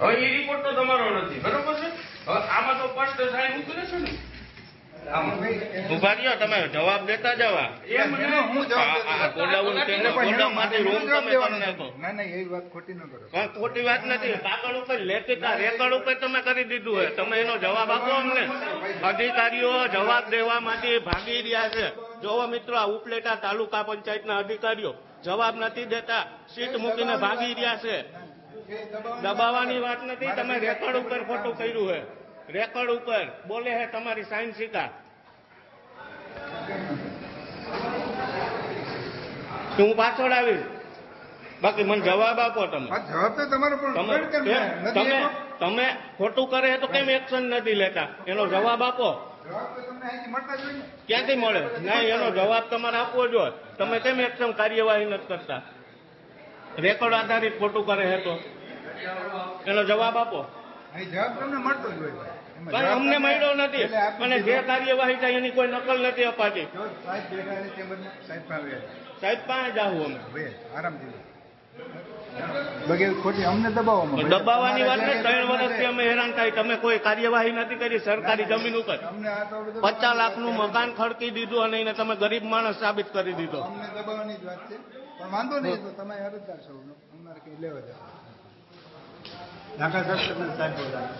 હવે એ રિપોર્ટ તો તમારો નથી બરોબર છે? હવે આમાં તો સ્પષ્ટ સાહેબ ઉતરે છે ને? ઊભા રહ્યો તમે જવાબ દેતા જવા. છે ખોટી ન કરો. પણ ખોટી વાત નથી. કાગળ ઉપર લેખિતા રેકર્ડ ઉપર તમે કરી દીધું હોય. તમે એનો જવાબ આપો અમને. અધિકારીઓ જવાબ દેવામાંથી ભાગી રહ્યા છે. જોવો મિત્રો આ ઉપલેટા તાલુકા પંચાયતના અધિકારીઓ જવાબ નથી દેતા. સીટ મૂકીને ભાગી રહ્યા છે. દબાવવાની વાત નથી તમે રેકોર્ડ ઉપર ખોટું કર્યું હે રેકોર્ડ ઉપર. બોલે હે તમારી સાઇન સિકા હું પાછળ આવીશ? બાકી મને જવાબ આપો તમે. જવાબ તો તમારો પણ તમે ખોટું કરે તો કેમ એક્શન નથી લેતા? એનો જવાબ આપો. ક્યાંથી મળે? નહીં એનો જવાબ તમારે આપવો જોઈએ તમે કેમ એક્શન કાર્યવાહી નથી કરતા? રેકોર્ડ આધારિત ખોટું કરે હે તો? એનો જવાબ આપો. જવાબ તમને મળતો જ હોય. ભાઈ. પણ અમને મળ્યો નથી. અને જે કાર્યવાહી થાય એની કોઈ નકલ નથી અપાતી. સાહેબ પાસે. જાવું અમે. દબાવવાની વાત નહીં ત્રણ વર્ષથી અમે હેરાન થાય તમે કોઈ કાર્યવાહી નથી કરી સરકારી જમીન ઉપર. પચાસ લાખનું મકાન ખડકી દીધું અને એને તમે ગરીબ માણસ સાબિત કરી દીધો. અમને દબાવવાની જ વાત છે. પણ વાંધો નહીં તો તમે અરજદાર છો. અમારે કઈ લેવા દાખલા સાહેબ તમે સાહેબ બોલાવો.